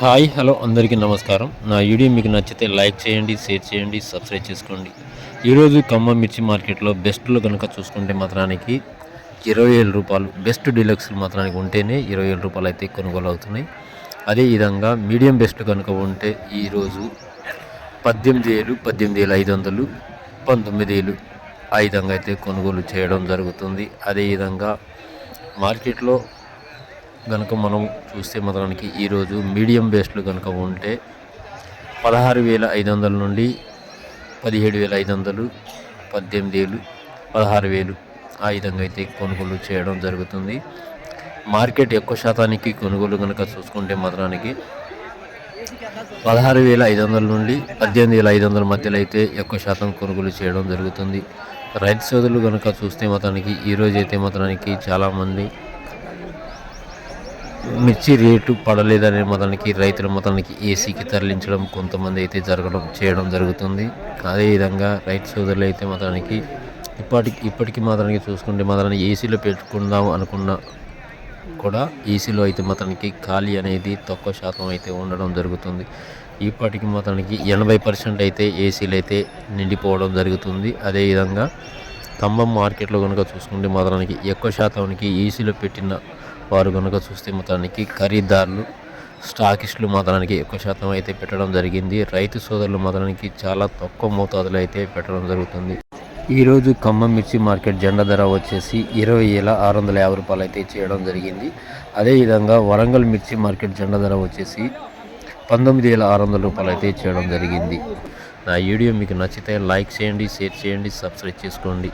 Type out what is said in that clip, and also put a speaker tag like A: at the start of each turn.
A: Hi hello అందరికీ నమస్కారం. నా వీడియో మీకు నచ్చితే లైక్ చేయండి షేర్ చేయండి సబ్స్క్రైబ్ చేసుకోండి. ఈరోజు ఖమ్మం మిర్చి మార్కెట్లో బెస్ట్లో కనుక చూసుకుంటే మాత్రానికి ఇరవై ఏడు రూపాయలు బెస్ట్ డీలక్స్ మాత్రానికి ఉంటేనే ఇరవై ఏడు రూపాయలు అయితే కొనుగోలు అవుతున్నాయి. అదేవిధంగా మీడియం బెస్ట్ కనుక ఉంటే ఈరోజు పద్దెనిమిది వేలు పద్దెనిమిది వేలు ఐదు వందలు పంతొమ్మిది వేలు ఆ విధంగా అయితే కొనుగోలు చేయడం జరుగుతుంది. అదేవిధంగా మార్కెట్లో కనుక మనం చూస్తే మాత్రానికి ఈరోజు మీడియం బేస్లు కనుక ఉంటే పదహారు వేల ఐదు వందల నుండి పదిహేడు వేల ఐదు వందలు పద్దెనిమిది వేలు పదహారు వేలు ఆ విధంగా అయితే కొనుగోలు చేయడం జరుగుతుంది. మార్కెట్ ఎక్కువ శాతానికి కొనుగోలు కనుక చూసుకుంటే మాత్రానికి పదహారు వేల ఐదు వందల నుండి పద్దెనిమిది వేల ఐదు వందల మధ్యలో అయితే ఎక్కువ శాతం కొనుగోలు చేయడం జరుగుతుంది. రైతు సోదరులు కనుక చూస్తే మాత్రానికి ఈరోజు అయితే మాత్రానికి చాలామంది మిర్చి రేటు పడలేదనే మొదలకి రైతుల మొదలకి ఏసీకి తరలించడం కొంతమంది అయితే జరగడం చేయడం జరుగుతుంది. అదేవిధంగా రైతు సోదరులు అయితే మొదలకి ఇప్పటికి ఇప్పటికి మాత్రానికి చూసుకుంటే మాత్రాన్ని ఏసీలో పెట్టుకుందాం అనుకున్న కూడా ఏసీలో అయితే మాత్రానికి ఖాళీ అనేది తక్కువ శాతం అయితే ఉండడం జరుగుతుంది. ఇప్పటికి మాత్రానికి ఎనభై పర్సెంట్ అయితే ఏసీలు అయితే నిండిపోవడం జరుగుతుంది. అదేవిధంగా ఖమ్మం మార్కెట్లో కనుక చూసుకుంటే మాత్రానికి ఎక్కువ శాతానికి ఏసీలో పెట్టిన వారు కనుక చూస్తే మొత్తానికి ఖరీదారులు స్టాకిస్టులు మాత్రానికి ఎక్కువ శాతం అయితే పెట్టడం జరిగింది. రైతు సోదరులు మాత్రానికి చాలా తక్కువ మోతాదులో అయితే పెట్టడం జరుగుతుంది. ఈరోజు ఖమ్మం మిర్చి మార్కెట్ జెండా ధర వచ్చేసి ఇరవై వేల ఆరు వందల యాభై రూపాయలు అయితే చేయడం జరిగింది. అదేవిధంగా వరంగల్ మిర్చి మార్కెట్ జెండా ధర వచ్చేసి పంతొమ్మిది వేల ఆరు వందల రూపాయలు అయితే చేయడం జరిగింది. నా వీడియో మీకు నచ్చితే లైక్ చేయండి షేర్ చేయండి సబ్స్క్రైబ్ చేసుకోండి.